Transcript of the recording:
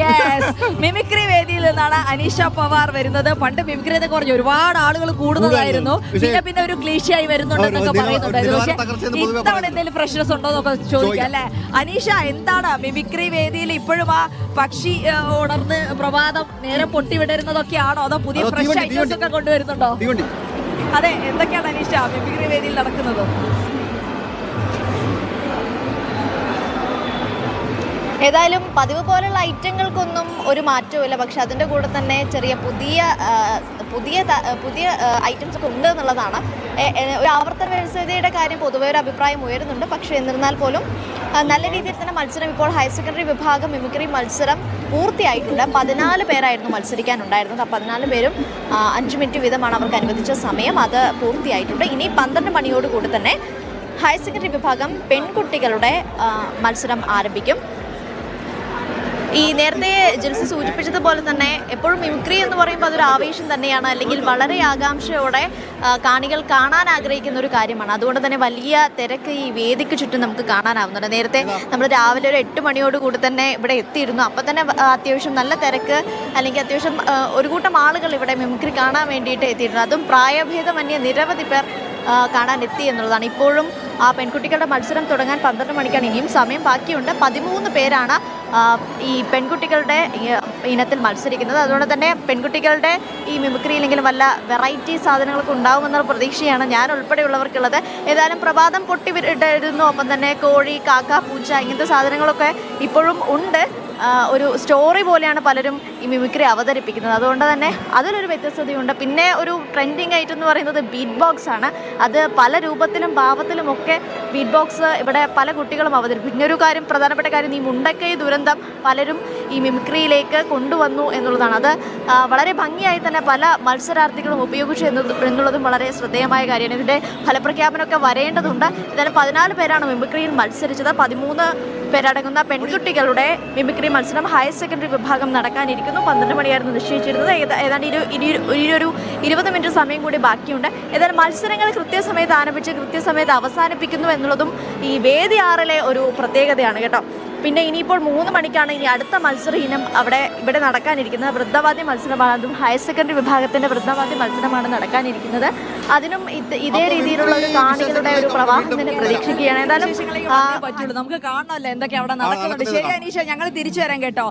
Yes mimicry വേദിയിൽ നിന്നാണ് അനീഷ പവാർ വരുന്നത്. പണ്ട് മിമിക്രി എന്നൊക്കെ പറഞ്ഞു ഒരുപാട് ആളുകൾ കൂടുന്നതായിരുന്നു. പിന്നെ പിന്നെ ഒരു ക്ലീശയായി വരുന്നുണ്ടെന്നൊക്കെ പറയുന്നുണ്ടായിരുന്നു പക്ഷെ ഇത്തവണ എന്തെങ്കിലും ഫ്രഷ്നസ് ഉണ്ടോ എന്നൊക്കെ ചോദിക്കാം അല്ലെ? അനീഷ എന്താണ് മിമിക്രി വേദിയിൽ ഇപ്പോഴും ആ പക്ഷി ഉണർന്ന് പ്രഭാതം നേരെ പൊട്ടിവിടരുന്നതൊക്കെയാണോ? അതോ പുതിയ ഫ്രഷ് ഐറ്റംസ് ഒക്കെ കൊണ്ടുവരുന്നുണ്ടോ? അതെ എന്തൊക്കെയാണ് അനീഷ മിമിക്രി വേദിയിൽ നടക്കുന്നത്? ഏതായാലും പതിവ് പോലുള്ള ഐറ്റങ്ങൾക്കൊന്നും ഒരു മാറ്റവുമില്ല. പക്ഷെ അതിന്റെ കൂടെ തന്നെ ചെറിയ പുതിയ പുതിയ പുതിയ ഐറ്റംസ് ഒക്കെ ഉണ്ട് എന്നുള്ളതാണ്. ഒരു ആവർത്തന വ്യവസ്ഥയുടെ കാര്യം പൊതുവേ ഒരു അഭിപ്രായം ഉയരുന്നുണ്ട്. പക്ഷേ എന്നിരുന്നാൽ പോലും നല്ല രീതിയിൽ തന്നെ മത്സരം. ഇപ്പോൾ ഹയർ സെക്കൻഡറി വിഭാഗം മിമിക്രി മത്സരം പൂർത്തിയായിട്ടുണ്ട്. പതിനാല് പേരായിരുന്നു മത്സരിക്കാനുണ്ടായിരുന്നത്. ആ പതിനാല് പേരും അഞ്ച് മിനിറ്റ് വീതമാണ് അവർക്ക് അനുവദിച്ച സമയം. അത് പൂർത്തിയായിട്ടുണ്ട്. ഇനി പന്ത്രണ്ട് മണിയോടുകൂടി തന്നെ ഹയർ സെക്കൻഡറി വിഭാഗം പെൺകുട്ടികളുടെ മത്സരം ആരംഭിക്കും. ഈ നേരത്തെ ജിൽസ് സൂചിപ്പിച്ചതുപോലെ തന്നെ എപ്പോഴും മിമിക്രി എന്ന് പറയുമ്പോൾ അതൊരു ആവേശം തന്നെയാണ് അല്ലെങ്കിൽ വളരെ ആകാംക്ഷയോടെ കാണികൾ കാണാൻ ആഗ്രഹിക്കുന്ന ഒരു കാര്യമാണ്. അതുകൊണ്ട് തന്നെ വലിയ തിരക്ക് ഈ വേദിക്ക് ചുറ്റും നമുക്ക് കാണാനാവുന്നുണ്ട്. നേരത്തെ നമ്മൾ രാവിലെ ഒരു എട്ട് മണിയോട് കൂടി തന്നെ ഇവിടെ എത്തിയിരുന്നു. അപ്പം തന്നെ അത്യാവശ്യം നല്ല തിരക്ക് അല്ലെങ്കിൽ അത്യാവശ്യം ഒരു കൂട്ടം ആളുകൾ ഇവിടെ മിമിക്രി കാണാൻ വേണ്ടിയിട്ട് എത്തിയിട്ടുണ്ട്. അതും പ്രായഭേദമന്യേ നിരവധി പേർ കാണാൻ എത്തി എന്നുള്ളതാണ്. ഇപ്പോഴും ആ പെൺകുട്ടികളുടെ മത്സരം തുടങ്ങാൻ പന്ത്രണ്ട് മണിക്കാണ്. ഇനിയും സമയം ബാക്കിയുണ്ട്. പതിമൂന്ന് പേരാണ് ഈ പെൺകുട്ടികളുടെ ഇനത്തിൽ മത്സരിക്കുന്നത്. അതുകൊണ്ട് തന്നെ പെൺകുട്ടികളുടെ ഈ മിമിക്രിയിലെങ്കിലും വല്ല വെറൈറ്റി സാധനങ്ങളൊക്കെ ഉണ്ടാവുമെന്നുള്ള പ്രതീക്ഷയാണ് ഞാൻ ഉൾപ്പെടെയുള്ളവർക്കുള്ളത്. ഏതായാലും പ്രഭാതം പൊട്ടി വിടരുന്നു ഒപ്പം തന്നെ കോഴി കാക്ക പൂച്ച ഇങ്ങനത്തെ സാധനങ്ങളൊക്കെ ഇപ്പോഴും ഉണ്ട്. ഒരു സ്റ്റോറി പോലെയാണ് പലരും ഈ മിമിക്രി അവതരിപ്പിക്കുന്നത്. അതുകൊണ്ട് തന്നെ അതിലൊരു വ്യത്യസ്തതയുണ്ട്. പിന്നെ ഒരു ട്രെൻഡിങ് എന്ന് പറയുന്നത് ബീറ്റ് ബോക്സ് ആണ്. അത് പല രൂപത്തിലും ഭാവത്തിലും ഒക്കെ ബീറ്റ് ബോക്സ് ഇവിടെ പല കുട്ടികളും അവതരിപ്പിക്കും. ഒരു കാര്യം പ്രധാനപ്പെട്ട കാര്യം ഈ മുണ്ടക്കൈ ദുരന്തം പലരും ഈ മിമിക്രിയിലേക്ക് കൊണ്ടുവന്നു എന്നുള്ളതാണ്. അത് വളരെ ഭംഗിയായി തന്നെ പല മത്സരാർത്ഥികളും ഉപയോഗിച്ചു എന്നുള്ളതും വളരെ ശ്രദ്ധേയമായ കാര്യമാണ്. ഇതിന്റെ ഫലപ്രഖ്യാപനമൊക്കെ വരേണ്ടതുണ്ട്. ഏതായാലും പതിനാല് പേരാണ് മിമിക്രിയിൽ മത്സരിച്ചത്. പതിമൂന്ന് പേരടങ്ങുന്ന പെൺകുട്ടികളുടെ മിമിക്രി മത്സരം ഹയർ സെക്കൻഡറി വിഭാഗം നടക്കാനിരിക്കുന്നു. പന്ത്രണ്ട് മണിയായിരുന്നു നിശ്ചയിച്ചിരുന്നത്. ഏത- ഏതാണ്ട് ഇരു ഒരു ഇരുപത് മിനിറ്റ് സമയം കൂടി ബാക്കിയുണ്ട്. ഏതായാലും മത്സരങ്ങൾ കൃത്യസമയത്ത് ആരംഭിച്ച് കൃത്യസമയത്ത് അവസാനിപ്പിക്കുന്നു എന്നുള്ളതും ഈ വേദി ആറിലെ ഒരു പ്രത്യേകതയാണ് കേട്ടോ. പിന്നെ ഇനിയിപ്പോൾ മൂന്ന് മണിക്കാണ് ഇനി അടുത്ത മത്സര ഇനം അവിടെ ഇവിടെ നടക്കാനിരിക്കുന്നത്. വൃദ്ധവാദ്യ മത്സരമാണ്. അതും ഹയർ സെക്കൻഡറി വിഭാഗത്തിന്റെ വൃദ്ധവാദ്യ മത്സരമാണ് നടക്കാനിരിക്കുന്നത്. അതിനും ഇതേ രീതിയിലുള്ള ഒരു കാണികളുടെ ഒരു പ്രവാഹം തന്നെ പ്രതീക്ഷിക്കുകയാണ്. ഏതായാലും നമുക്ക് കാണണമല്ലോ എന്തൊക്കെ അവിടെ നടക്കുന്നുണ്ട് നടക്കുന്നത് ശരി അനീഷ ഞങ്ങൾ തിരിച്ചു വരാം കേട്ടോ.